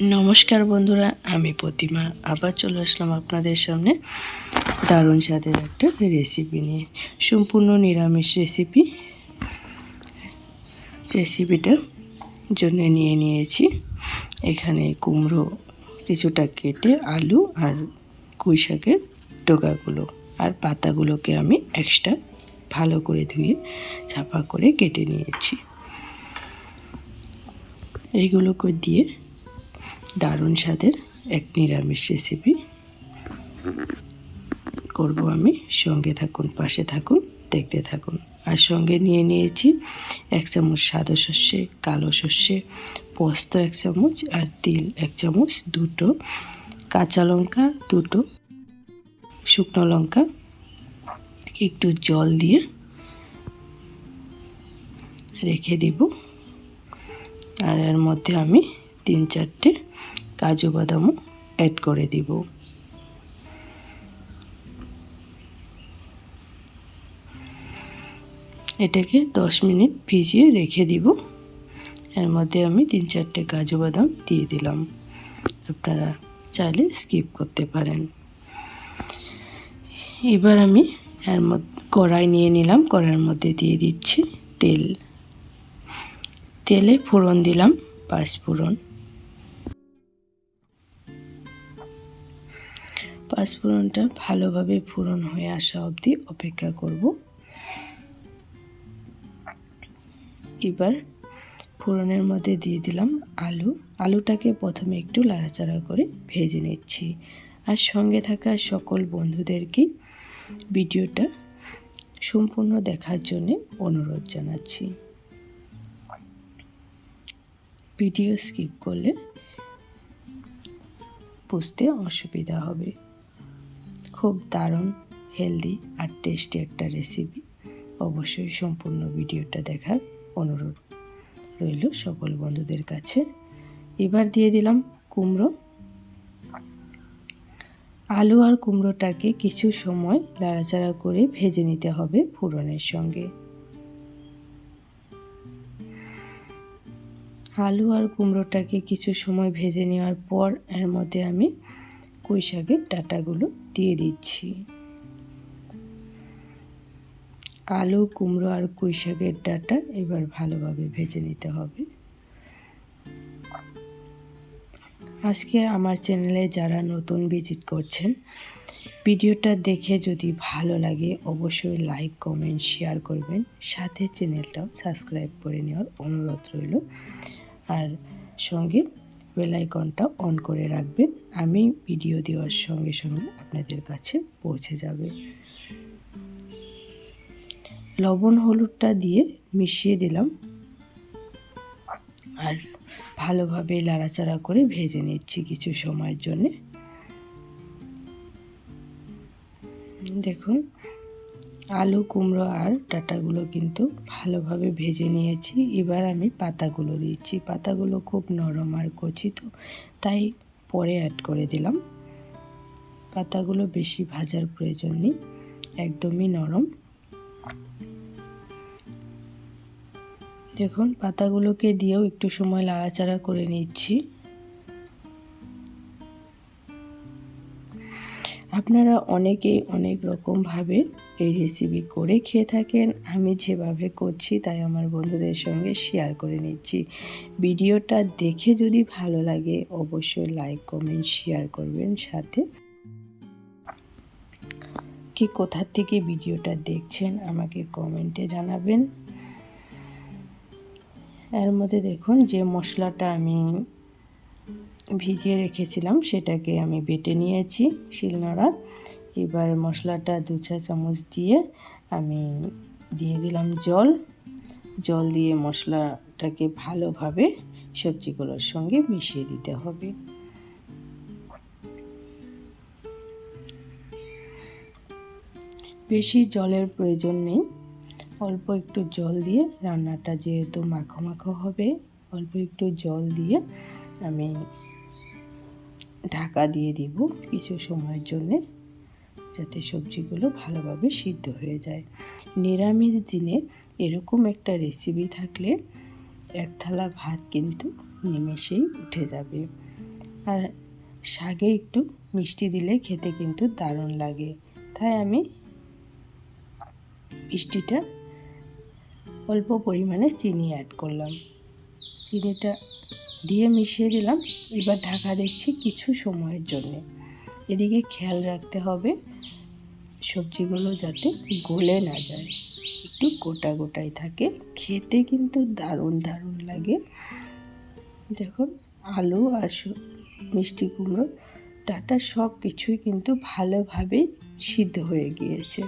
নমস্কার বন্ধুরা, আমি প্রতিমা। আবার চলে আসলাম আপনাদের সামনে দারুণ স্বাদের একটা রেসিপি নিয়ে। সম্পূর্ণ নিরামিষ রেসিপি রেসিপিটা জন্য নিয়ে নিয়েছি। এখানে কুমড়ো কিছুটা কেটে আলু আর কুই শাকের ডোকাগুলো আর পাতাগুলোকে আমি এক্সট্রা ভালো করে ধুয়ে ছাপা করে কেটে নিয়েছি। এইগুলোকে দিয়ে দারুণ স্বাদের এক নিরামিষ রেসিপি করব আমি। সঙ্গে থাকুন, পাশে থাকুন, দেখতে থাকুন। আর সঙ্গে নিয়ে নিয়েছি এক চামচ সাদা সর্ষে, কালো সর্ষে, পোস্ত এক চামচ আর তিল এক চামচ, দুটো কাঁচা লঙ্কা, দুটো শুকনো লঙ্কা, একটু জল দিয়ে রেখে দিব। আর এর মধ্যে আমি তিন চারটে কাজু বাদামও অ্যাড করে দিব। এটাকে দশ মিনিট ভিজিয়ে রেখে দিব। এর মধ্যে আমি তিন চারটে কাজু বাদাম দিয়ে দিলাম। আপনারা চাইলে স্কিপ করতে পারেন। এবার আমি এর মধ্যে কড়াই নিয়ে নিলাম। কড়াইয়ের মধ্যে দিয়ে দিচ্ছি তেল। তেলে ফোড়ন দিলাম পাঁচফোড়ন পাঁচফোড়নটা ভালোভাবে ফোড়ন হয়ে আসা অবধি অপেক্ষা করব। এবার ফোড়নের মধ্যে দিয়ে দিলাম আলু। আলুটাকে প্রথমে একটু লাড়াচাড়া করে ভেজে নিচ্ছি। আর সঙ্গে থাকা সকল বন্ধুদেরকে ভিডিওটা সম্পূর্ণ দেখার জন্যে অনুরোধ জানাচ্ছি। ভিডিও স্কিপ করলে বুঝতে অসুবিধা হবে। খুব দারুণ, হেলদি আর টেস্টি একটা রেসিপি অবশ্যই সম্পূর্ণ ভিডিওটা দেখার অনুরোধ রইল সকল বন্ধুদের কাছে। এবার দিয়ে দিলাম কুমড়ো। আলু আর কুমড়োটাকে কিছু সময় লাড়াচাড়া করে ভেজে নিতে হবে ফোড়নের সঙ্গে। আলু আর কুমড়োটাকে কিছু সময় ভেজে নেওয়ার পর এর মধ্যে আমি কুই শাকের ডাটাগুলো দিয়ে দিচ্ছি। আলু, কুমড়ো আর কুই শাকের ডাটা এবার ভালোভাবে ভেজে নিতে হবে। আজকে আমার চ্যানেলে যারা নতুন ভিজিট করছেন, ভিডিওটা দেখে যদি ভালো লাগে অবশ্যই লাইক, কমেন্ট, শেয়ার করবেন। সাথে চ্যানেলটাও সাবস্ক্রাইব করে নেওয়ার অনুরোধ রইল। আর সঙ্গে বেলাইকনটা অন করে রাখবেন। আমি ভিডিও দেওয়ার সঙ্গে সঙ্গে আপনাদের কাছে পৌঁছে যাবে। লবণ হলুদটা দিয়ে মিশিয়ে দিলাম। আর ভালোভাবে লাড়াচাড়া করে ভেজে নিচ্ছি কিছু সময়ের জন্যে। দেখুন আলু, কুমড়ো আর ডাটাগুলো কিন্তু ভালোভাবে ভেজে নিয়েছি। এবার আমি পাতাগুলো দিচ্ছি। পাতাগুলো খুব নরম আর কচি তো, তাই পরে অ্যাড করে দিলাম। পাতাগুলো বেশি ভাজার প্রয়োজন নেই, একদমই নরম। দেখুন, পাতাগুলোকে দিয়েও একটু সময় লাড়াচাড়া করে নিচ্ছি। আপনারা অনেকেই অনেক রকমভাবে এই রেসিপি করে খেয়ে থাকেন। আমি যেভাবে করছি, তাই আমার বন্ধুদের সঙ্গে শেয়ার করে নিচ্ছি। ভিডিওটা দেখে যদি ভালো লাগে, অবশ্যই লাইক কমেন্ট শেয়ার করবেন সাথে। কি কোথার থেকে ভিডিওটা দেখছেন, আমাকে কমেন্টে জানাবেন। এর মধ্যে দেখুন, যে মশলাটা আমি ভিজিয়ে রেখেছিলাম, সেটাকে আমি বেটে নিয়েছি শিলনোড়া এবার মশলাটা দু চা চামচ দিয়ে আমি দিয়ে দিলাম জল। জল দিয়ে মশলাটাকে ভালোভাবে সবজিগুলোর সঙ্গে মিশিয়ে দিতে হবে। বেশি জলের প্রয়োজন নেই। অল্প একটু জল দিয়ে রান্নাটা যেহেতু মাখো মাখো হবে, অল্প একটু জল দিয়ে আমি ঢাকা দিয়ে দিব কিছু সময়ের জন্যে। যাতে সবজিগুলো ভালোভাবে সিদ্ধ হয়ে যায়। নিরামিষ দিনে এরকম একটা রেসিপি থাকলে এক থালা ভাত কিন্তু নিমেষেই উঠে যাবে। আর শাকে একটু মিষ্টি দিলে খেতে কিন্তু দারুণ লাগে। তাই আমি মিষ্টিটা অল্প পরিমাণে চিনি অ্যাড করলাম। চিনিটা দিয়ে মিশিয়ে দিলাম। এবার ঢাকা দিচ্ছি কিছু সময়ের জন্যে। এদিকে খেয়াল রাখতে হবে সবজিগুলো যাতে গলে না যায়। একটু গোটা গোটাই থাকে। খেতে কিন্তু দারুণ দারুণ লাগে। দেখুন, আলু আর মিষ্টি কুমড়ো, ডাটা সব কিছুই কিন্তু ভালোভাবে সিদ্ধ হয়ে গিয়েছে।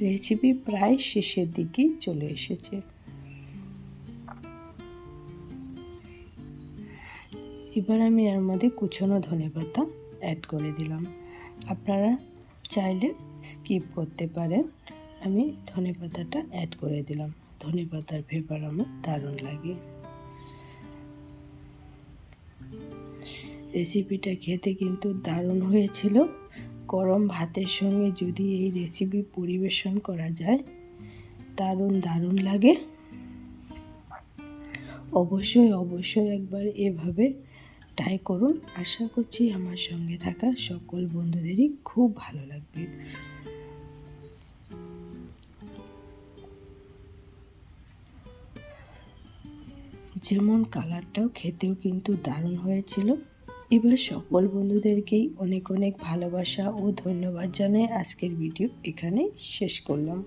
রেসিপি প্রায় শেষের দিকেই চলে এসেছে। এবার আমি এর মধ্যে কুচনো ধনেপাতা অ্যাড করে দিলাম। আপনারা চাইলে স্কিপ করতে পারেন। আমি ধনেপাতাটা অ্যাড করে দিলাম। ধনেপাতার ফ্লেভার আমার দারুণ লাগে। রেসিপিটা খেতে কিন্তু দারুণ হয়েছিল। গরম ভাতের সঙ্গে যদি এই রেসিপি পরিবেশন করা যায়, দারুণ দারুণ লাগে। অবশ্যই অবশ্যই একবার এভাবে ট্রাই করুন। আশা করছি আমার সঙ্গে থাকা সকল বন্ধুদেরই খুব ভালো লাগবে। যেমন কালারটাও খেতেও কিন্তু দারুণ হয়েছিল। এবার সকল বন্ধুদেরকেই অনেক অনেক ভালোবাসা ও ধন্যবাদ জানাই আজকের ভিডিও এখানে শেষ করলাম।